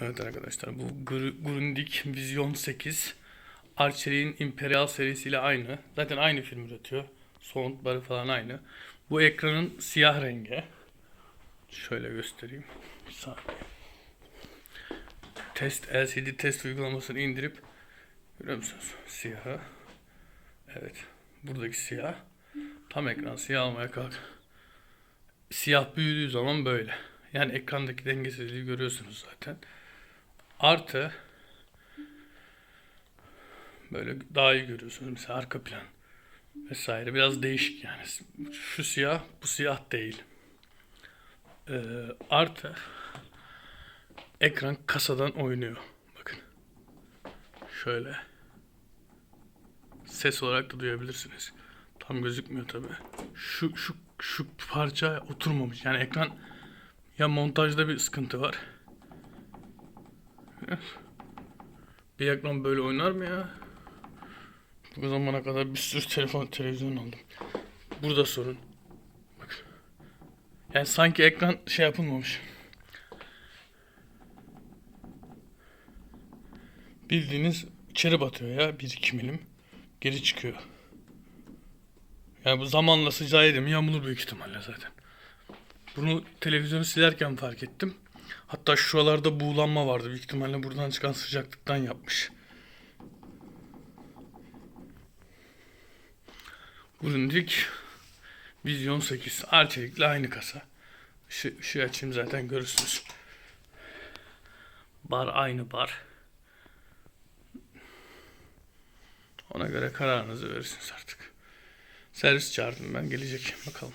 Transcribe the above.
Evet arkadaşlar bu Gr- Grundig Vision 8 Arçelik'in Imperial serisiyle aynı. Zaten aynı film üretiyor. Soundbar'ı falan aynı. Bu ekranın siyah rengi. Şöyle göstereyim. Bir saniye. Test LCD test uygulamasını indirip görüyor musunuz? Siyahı. Evet. Buradaki siyah. Tam ekran siyah almaya kalk. Siyah büyüdüğü zaman böyle. Yani ekrandaki dengesizliği görüyorsunuz zaten. Artı böyle daha iyi görüyorsunuz. Mesela arka plan vesaire. Biraz değişik yani. Şu siyah, bu siyah değil. Ee, artı ekran kasadan oynuyor. Bakın. Şöyle. Ses olarak da duyabilirsiniz. Tam gözükmüyor tabi. Şu şu şu parça oturmamış. Yani ekran ya montajda bir sıkıntı var. Bir ekran böyle oynar mı ya? Bu zamana kadar bir sürü telefon, televizyon aldım. Burada sorun. Bak. Yani sanki ekran şey yapılmamış. Bildiğiniz içeri batıyor ya 1-2 milim. Geri çıkıyor. Yani bu zamanla sıcağı yedi mi yamulur büyük ihtimalle zaten. Bunu televizyonu silerken fark ettim. Hatta şuralarda buğulanma vardı. Büyük ihtimalle buradan çıkan sıcaklıktan yapmış. Grundig Vision 8. Arçelik'le aynı kasa. Işığı, ışığı açayım zaten görürsünüz. Bar aynı bar. Ona göre kararınızı verirsiniz artık. Servis çağırdım ben gelecek bakalım.